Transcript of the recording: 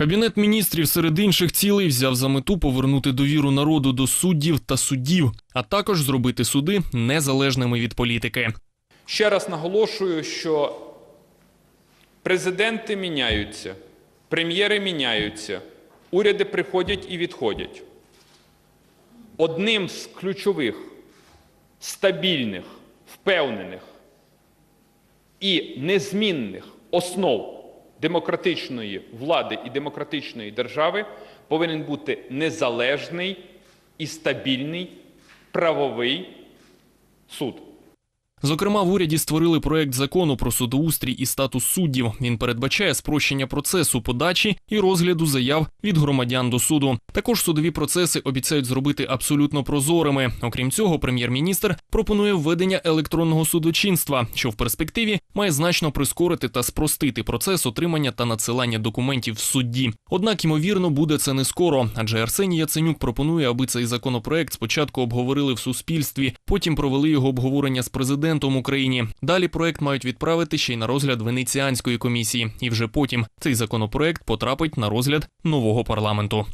Кабінет міністрів серед інших цілей взяв за мету повернути довіру народу до суддів та суддів, а також зробити суди незалежними від політики. Ще раз наголошую, що президенти міняються, прем'єри міняються, уряди приходять і відходять. Одним з ключових, стабільних, впевнених і незмінних основ демократичної влади і демократичної держави повинен бути незалежний і стабільний правовий суд. Зокрема, в уряді створили проект закону про судоустрій і статус суддів. Він передбачає спрощення процесу подачі і розгляду заяв від громадян до суду. Також судові процеси обіцяють зробити абсолютно прозорими. Окрім цього, прем'єр-міністр пропонує введення електронного судочинства, що в перспективі має значно прискорити та спростити процес отримання та надсилання документів в судді. Однак, ймовірно, буде це не скоро, адже Арсеній Яценюк пропонує, аби цей законопроект спочатку обговорили в суспільстві, потім провели його обговорення з президентом України. Далі проект мають відправити ще й на розгляд Венеціанської комісії, і вже потім цей законопроект потрапить на розгляд нового парламенту.